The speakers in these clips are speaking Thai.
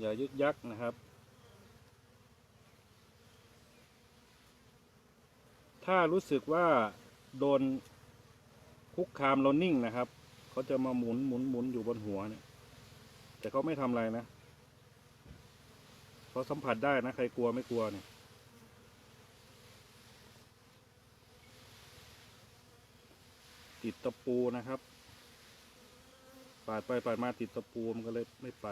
อย่ายึกยักนะครับ ถ้ารู้สึกว่าโดนคุกคามเรานิ่งนะครับ เขาจะมาหมุนหมุนหมุนอยู่บนหัวเนี่ย แต่เขาไม่ทำอะไรนะเขาสัมผัสได้นะ ใครกลัวไม่กลัวเนี่ยติดตะปูนะครับ ปาดไปปาดมาติดตะปูมันก็เลยไม่ไป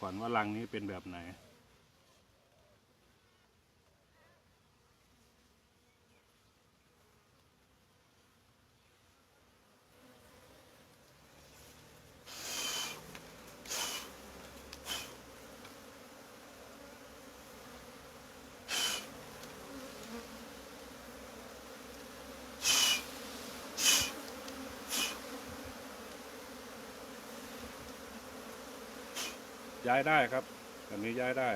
ก่อนว่ารังนี้เป็นแบบไหน ย้ายได้ครับแบบนี้ย้ายได้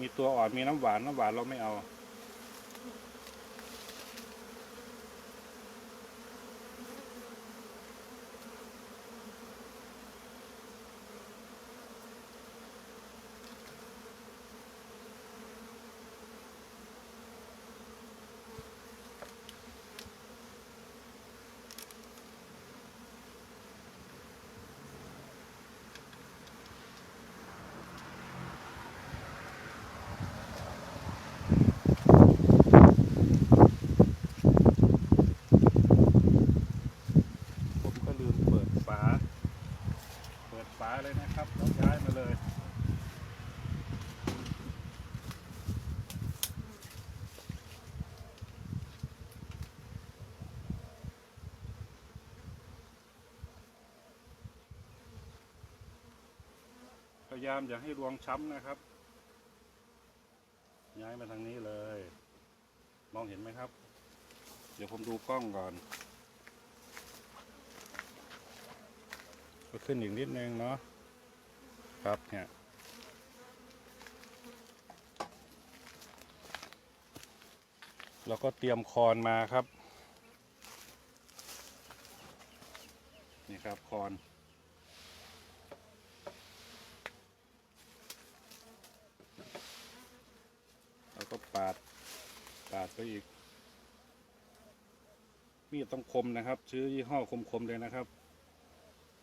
มีตัวอ่อนมีน้ำหวานน้ำหวานเราไม่เอา ผมก็ลืมเปิดฝา เปิดฝาเลยนะครับแล้วย้ายมาเลย พ ยายามอย่าให้รวงช้ำนะครับ ย้ายมาทางนี้เลย มองเห็นไหมครับ เดี๋ยวผมดูกล้องก่อน ก็ขึ้นอีกนิดนึงเนาะครับเนี่ยแล้วก็เตรียมคอนมาครับ นี่ครับคอนแล้วก็ ปาด ปาดไปอีก มีดต้องคมนะครับ ซื้อยี่ห้อคมๆเลยนะครับ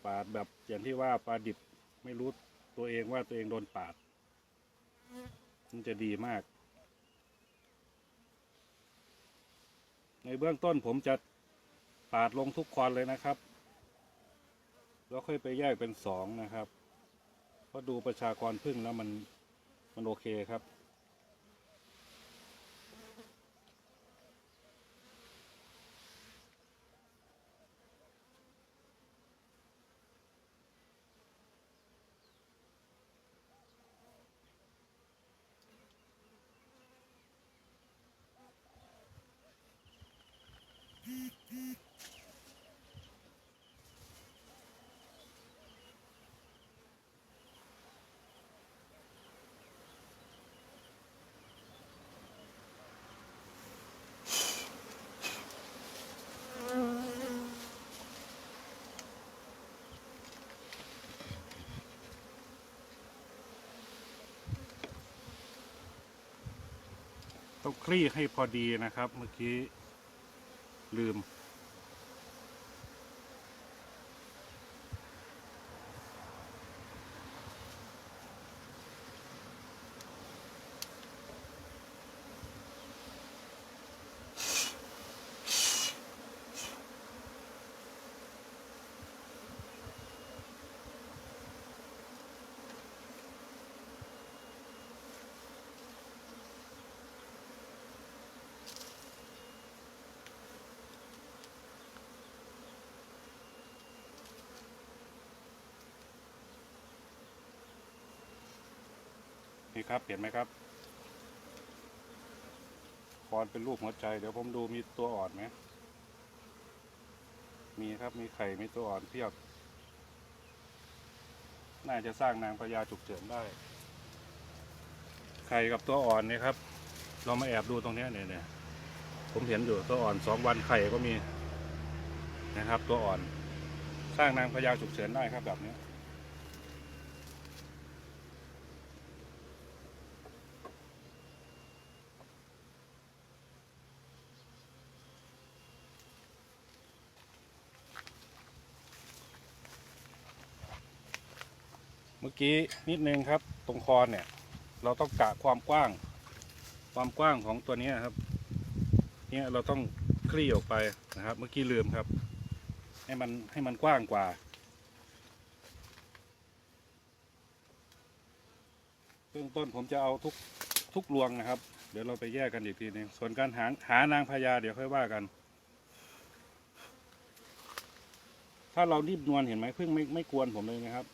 ปาดแบบอย่างที่ว่าปลาดิบไม่รู้ตัวเองว่าตัวเองโดนปาด มันจะดีมาก ในเบื้องต้นผมจะปาดลงทุกคอนเลยนะครับ แล้วค่อยไปแยกเป็นสองนะครับ เพราะดูประชากรพึ่งแล้วมันมันโอเคครับ ต้องคลี่ให้พอดีนะครับ เมื่อกี้ลืม นี่ครับเห็นไหมครับคอนเป็นรูปหัวใจ เดี๋ยวผมดูมีตัวอ่อนไหมมีครับมีไข่มีตัวอ่อนเพียบ น่าจะสร้างนางพญาฉุกเฉินได้ ไข่กับตัวอ่อนเนี่ยครับ เรามาแอบดูตรงนี้เนี่ยเนี่ยผมเห็นอยู่ตัวอ่อนสองวันไข่ก็มีนะครับ ตัวอ่อน สร้างนางพญาฉุกเฉินได้ครับแบบนี้ มื่อกี้นิดนึงครับ ตรงคอเนี่ย เราต้องกะความกว้าง ความกว้างของตัวนี้ครับ เนี่ยเราต้องคลี่ออกไปนะครับ เมื่อกี้ลืมครับ ให้มันให้มันกว้างกว่าเบื้องต้นผมจะเอาทุกทุกรวงนะครับ เดี๋ยวเราไปแยกกันอีกทีหนึงส่วนการหาหานางพญาเดี๋ยวค่อยว่ากัน ถ้าเรารีบนวลเห็นไหมพึ่งไม่ไม่กวนผมเลยนะครับ